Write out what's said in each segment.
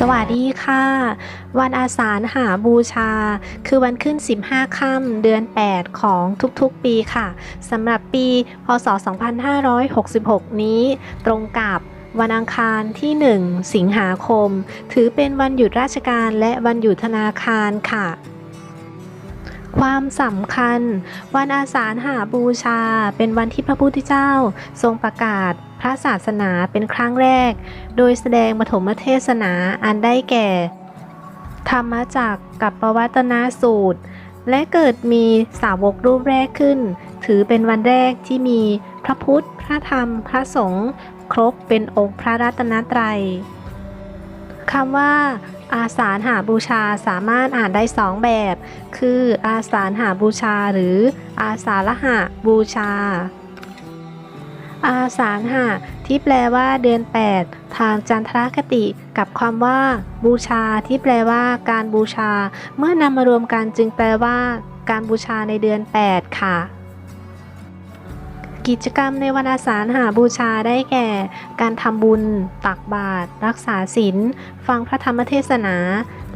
สวัสดีค่ะ วันอาสาฬหาบูชา คือวันขึ้น 15 ค่ำเดือน 8 ของทุกๆปีค่ะสำหรับปี พศ 2566 นี้ ตรงกับวันอังคารที่ 1 สิงหาคม ถือเป็นวันหยุดราชการและวันหยุดธนาคารค่ะความสำคัญ วันอาสาฬหาบูชา เป็นวันที่พระพุทธเจ้า ทรงประกาศ พระศาสนาเป็นครั้งแรก โดยแสดงปฐมเทศนาอันได้แก่ ธรรมจักกับปวัตนสูตร และเกิดมีสาวกรูปแรกขึ้น ถือเป็นวันแรกที่มีพระพุทธ พระธรรม พระสงฆ์ครบเป็นองค์พระรัตนตรัยคำว่า อาสาฬหาบูชาสามารถอ่านได้สองแบบ คือ อาสาฬหาบูชาหรืออาสาฬหะบูชา อาสาฬหะที่แปลว่าเดือน 8 ทางจันทรคติ กับความว่า บูชาที่แปลว่า การบูชา เมื่อนำมารวมกันจึงแปลว่า การบูชาในเดือน 8 ค่ะ กิจกรรมในวันอาสาฬหาบูชาได้แก่ การทำบุญ ตักบาตร รักษาศีล ฟังพระธรรมเทศนา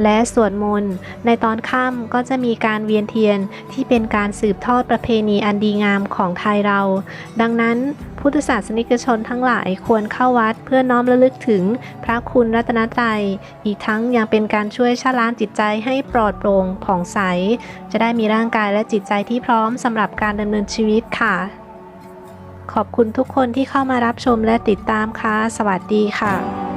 และสวดมนต์ ในตอนค่ำก็จะมีการเวียนเทียนที่เป็นการสืบทอดประเพณีอันดีงามของไทยเรา ดังนั้นพุทธศาสนิกชนทั้งหลายควรเข้าวัดเพื่อน้อมระลึกถึงพระคุณรัตนตรัย อีกทั้งยังเป็นการช่วยชะล้างจิตใจให้ปลอดโปร่งผ่องใส จะได้มีร่างกายและจิตใจที่พร้อมสำหรับการดำเนินชีวิตค่ะ ขอบคุณทุกคนที่เข้ามารับชมและติดตามค่ะ สวัสดีค่ะ